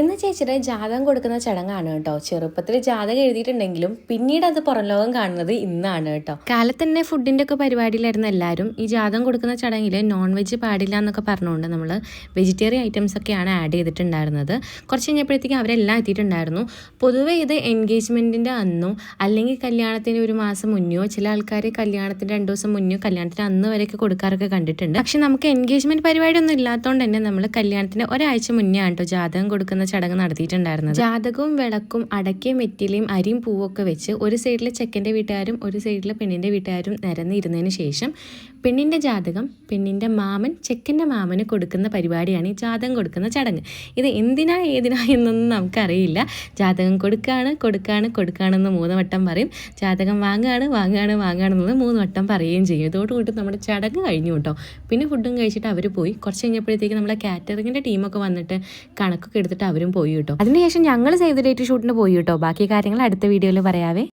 ഇന്ന് ചേച്ചിയുടെ ജാതകം കൊടുക്കുന്ന ചടങ്ങാണ് കേട്ടോ. ചെറുപ്പത്തിൽ ജാതകം എഴുതിയിട്ടുണ്ടെങ്കിലും പിന്നീട് അത് പുറം ലോകം കാണുന്നത് ഇന്നാണ് കേട്ടോ. കാലത്ത് തന്നെ ഫുഡിന്റെ ഒക്കെ പരിപാടിയിലായിരുന്നു എല്ലാവരും. ഈ ജാതകം കൊടുക്കുന്ന ചടങ്ങിൽ നോൺ വെജ് പാടില്ല എന്നൊക്കെ പറഞ്ഞുകൊണ്ട് നമ്മൾ വെജിറ്റേറിയൻ ഐറ്റംസ് ഒക്കെയാണ് ആഡ് ചെയ്തിട്ടുണ്ടായിരുന്നത്. കുറച്ച് കഴിഞ്ഞപ്പോഴത്തേക്കും അവരെല്ലാം എത്തിയിട്ടുണ്ടായിരുന്നു. പൊതുവെ ഇത് എൻഗേജ്മെന്റിന്റെ അന്നും അല്ലെങ്കിൽ കല്യാണത്തിന് ഒരു മാസം മുന്നോ ചില ആൾക്കാർ കല്യാണത്തിന് രണ്ടു ദിവസം മുന്നോ കല്യാണത്തിന് അന്ന് വരെയൊക്കെ കൊടുക്കാറൊക്കെ കണ്ടിട്ടുണ്ട്. പക്ഷെ നമുക്ക് എൻഗേജ്മെന്റ് പരിപാടി ഒന്നും ഇല്ലാത്തതുകൊണ്ട് തന്നെ നമ്മൾ കല്യാണത്തിന് ഒരാഴ്ച മുന്നേ ആണ് കേട്ടോ ജാതകം കൊടുക്കുന്ന ചടങ്ങ് നടത്തിയിട്ടുണ്ടായിരുന്നത്. ജാതകവും വിളക്കും അടക്കയും വെറ്റിലയും അരിയും പൂവൊക്കെ വെച്ച് ഒരു സൈഡിലെ ചെക്കന്റെ വീട്ടുകാരും ഒരു സൈഡിലെ പെണ്ണിന്റെ വീട്ടുകാരും നിരന്നിരുന്നതിന് ശേഷം പെണ്ണിന്റെ ജാതകം പെണ്ണിന്റെ മാമൻ ചെക്കന്റെ മാമന് കൊടുക്കുന്ന പരിപാടിയാണ് ഈ ജാതകം കൊടുക്കുന്ന ചടങ്ങ്. ഇത് എന്തിനാ ഏതിനാ എന്നൊന്നും നമുക്കറിയില്ല. ജാതകം കൊടുക്കുകയാണ് കൊടുക്കുകയാണ് കൊടുക്കുകയാണെന്ന് മൂന്ന് വട്ടം പറയും. ജാതകം വാങ്ങുകയാണ് വാങ്ങുകയാണ് വാങ്ങുകയാണെന്ന് മൂന്ന് വട്ടം പറയുകയും ചെയ്യും. ഇതോടുകൂടി നമ്മുടെ ചടങ്ങ് കഴിഞ്ഞു കേട്ടോ. പിന്നെ ഫുഡും കഴിച്ചിട്ട് അവർ പോയി. കുറച്ച് കഴിഞ്ഞപ്പോഴത്തേക്ക് നമ്മുടെ കാറ്ററിങ്ങിന്റെ ടീമൊക്കെ വന്നിട്ട് കണക്കൊക്കെ എടുത്തിട്ട് അവരും പോയി കേട്ടോ. അതിനുശേഷം ഞങ്ങൾ സേവ് ദ ഡേറ്റ് ഷൂട്ടിന് പോയി കേട്ടോ. ബാക്കി കാര്യങ്ങൾ അടുത്ത വീഡിയോയിൽ പറയാവേ.